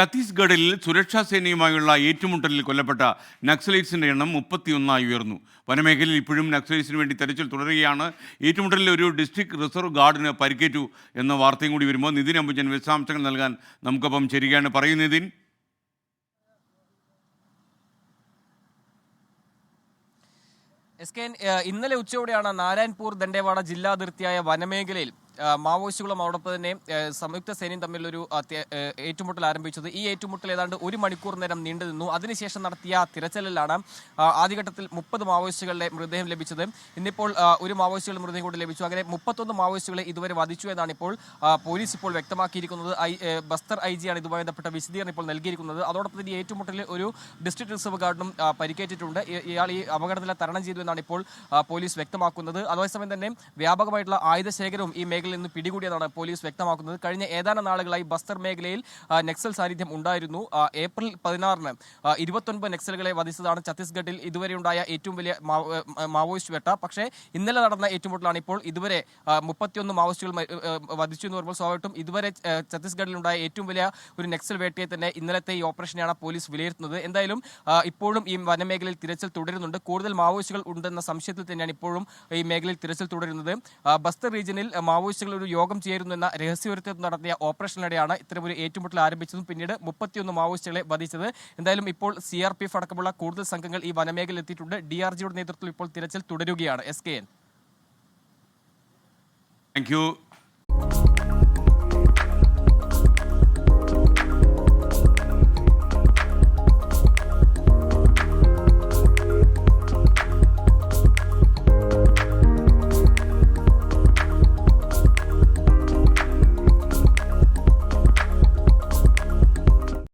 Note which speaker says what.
Speaker 1: ഛത്തീസ്ഗഡിൽ സുരക്ഷാ സേനയുമായുള്ള ഏറ്റുമുട്ടലിൽ കൊല്ലപ്പെട്ട നക്സലൈറ്റ്സിന്റെ എണ്ണം മുപ്പത്തിയൊന്നായി ഉയർന്നു. വനമേഖലയിൽ ഇപ്പോഴും നക്സലൈറ്റ്സിന് വേണ്ടി തെരച്ചിൽ തുടരുകയാണ്. ഏറ്റുമുട്ടലിൽ ഒരു ഡിസ്ട്രിക്ട് റിസർവ് ഗാർഡിന് പരിക്കേറ്റു എന്ന വാർത്തയും കൂടി വരുമ്പോൾ നിതിൻ അംബുജൻ വിശദാംശങ്ങൾ നൽകാൻ നമുക്കൊപ്പം ചേരുകയാണ്. പറയുന്നത് നിതിൻ.
Speaker 2: എസ് കെ ഇന്നലെ ഉച്ചയോടെയാണ് നാരായൺപൂർ ദണ്ഡേവാഡ ജില്ലാതിർത്തിയായ വനമേഖലയിൽ മാവോയിസ്റ്റുകളും അതോടൊപ്പം തന്നെ സംയുക്ത സേനയും തമ്മിലൊരു ഏറ്റുമുട്ടൽ ആരംഭിച്ചത്. ഈ ഏറ്റുമുട്ടൽ ഏതാണ്ട് ഒരു മണിക്കൂർ നേരം നീണ്ടു നിന്നു. അതിനുശേഷം നടത്തിയ തിരച്ചിലിലാണ് ആദ്യഘട്ടത്തിൽ മുപ്പത് മാവോയിസ്റ്റുകളുടെ മൃതദേഹം ലഭിച്ചത്. ഇന്നിപ്പോൾ ഒരു മാവോയിസ്റ്റുകളുടെ മൃതദേഹം കൂടി ലഭിച്ചു. അങ്ങനെ മുപ്പത്തൊന്ന് മാവോയിസ്റ്റുകളെ ഇതുവരെ വധിച്ചു എന്നാണ് ഇപ്പോൾ പോലീസ് ഇപ്പോൾ വ്യക്തമാക്കിയിരിക്കുന്നത്. ഐ ബസ്തർ ഐ ജിയാണ് ഇതുമായി ബന്ധപ്പെട്ട വിശദീകരണം ഇപ്പോൾ നൽകിയിരിക്കുന്നത്. അതോടൊപ്പം തന്നെ ഏറ്റുമുട്ടലിൽ ഒരു ഡിസ്ട്രിക്ട് റിസർവ് ഗാർഡിനും പരിക്കേറ്റിട്ടുണ്ട്. ഇയാൾ ഈ അപകടത്തിലെ തരണം ചെയ്തു എന്നാണ് ഇപ്പോൾ പോലീസ് വ്യക്തമാക്കുന്നത്. അതേസമയം തന്നെ വ്യാപകമായിട്ടുള്ള ആയുധ ശേഖരവും ഈ മേഖലയിൽ നിന്ന് പിടികൂടിയതാണ് പോലീസ് വ്യക്തമാക്കുന്നത്. കഴിഞ്ഞ ഏതാനും നാളുകളായി ബസ്തർ മേഖലയിൽ നക്സൽ സാന്നിധ്യം ഉണ്ടായിരുന്നു. ഏപ്രിൽ പതിനാറിന് ഇരുപത്തൊൻപത് നക്സലുകളെ വധിച്ചതാണ് ഛത്തീസ്ഗഡിൽ ഇതുവരെ ഉണ്ടായ ഏറ്റവും വലിയ മാവോയിസ്റ്റ് വെട്ട. പക്ഷേ ഇന്നലെ നടന്ന ഏറ്റുമുട്ടലാണ് ഇപ്പോൾ ഇതുവരെ മുപ്പത്തിയൊന്ന് മാവോയിസ്റ്റുകൾ വധിച്ചു എന്ന് പറയുമ്പോൾ സ്വാഭാവികമായിട്ടും ഇതുവരെ ഛത്തീസ്ഗഡിലുണ്ടായ ഏറ്റവും വലിയ ഒരു നക്സൽ വേട്ടയെ തന്നെ ഇന്നലത്തെ ഈ ഓപ്പറേഷനെയാണ് പോലീസ് വിലയിരുത്തുന്നത്. എന്തായാലും ഇപ്പോഴും ഈ വനമേഖലയിൽ തിരച്ചിൽ തുടരുന്നുണ്ട്. കൂടുതൽ മാവോയിസ്റ്റുകൾ ഉണ്ടെന്ന സംശയത്തിൽ തന്നെയാണ് ഇപ്പോഴും ഈ മേഖലയിൽ തിരച്ചിൽ തുടരുന്നത്. ബസ്തർ റീജിയനിൽ ആ, മാവോയിസ്റ്റുകൾ ഒരു യോഗം ചേരുന്നു എന്ന രഹസ്യവിരുദ്ധത്തിൽ നടത്തിയ ഓപ്പറേഷനിടെയാണ് ഒരു ഏറ്റുമുട്ടൽ ആരംഭിച്ചതും പിന്നീട് മുപ്പത്തിയൊന്ന് മാവോയിസ്റ്റുകളെ വധിച്ചത്. എന്തായാലും ഇപ്പോൾ സി ആർ പി എഫ് അടക്കമുള്ള കൂടുതൽ സംഘങ്ങൾ ഈ വനമേഖലയിൽ എത്തിയിട്ടുണ്ട്. ഡി ആർ ജിയുടെ നേതൃത്വത്തിൽ ഇപ്പോൾ തിരച്ചിൽ തുടരുകയാണ്. S K N.
Speaker 1: താങ്ക്